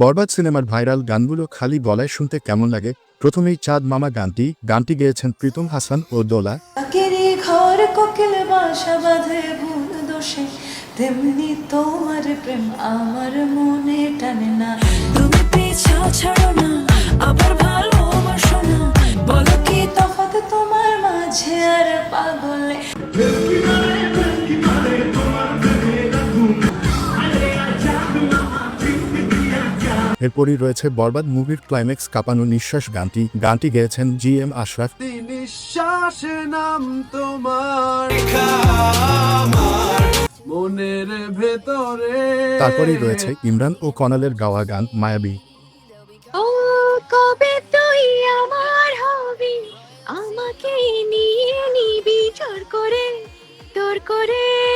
বরবাদ সিনেমার ভাইরাল গানগুলো খালি গলায় শুনতে কেমন লাগে? প্রথমেই চাঁদ মামা গানটি গানটি গেয়েছেন প্রীতম হাসান ও দোলা। ঘর তেমনি তোমার প্রেম আমার মনে টানে না। তুমি পিছা ছাড়ো না, আবার ভালোবাসো না। বলো কি তফাৎ তোমার মাঝে আর পাগলে? এরপরই রয়েছে বরবাদ মুভির ক্লাইম্যাক্স কাঁপানো নিঃশ্বাস গানটি। গানটি গেয়েছেন জি এম আশরাফ। নিঃশ্বাসে নাম তোমার। মনের ভেতরে। তারপরেই রয়েছে ইমরান ও কনালের গাওয়া গান মায়াবী। ও কবে তুই আমার হবি? আমাকে নিয়ে নিবি জোর করে তোর করে।